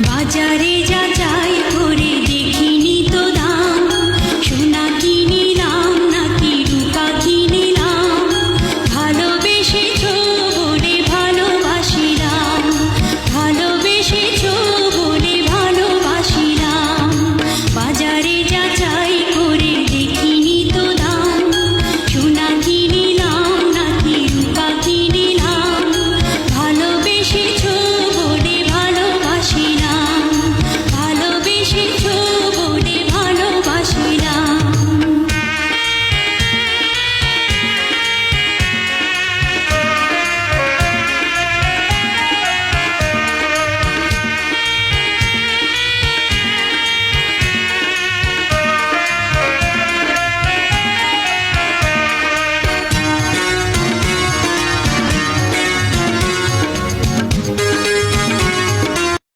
বাজারে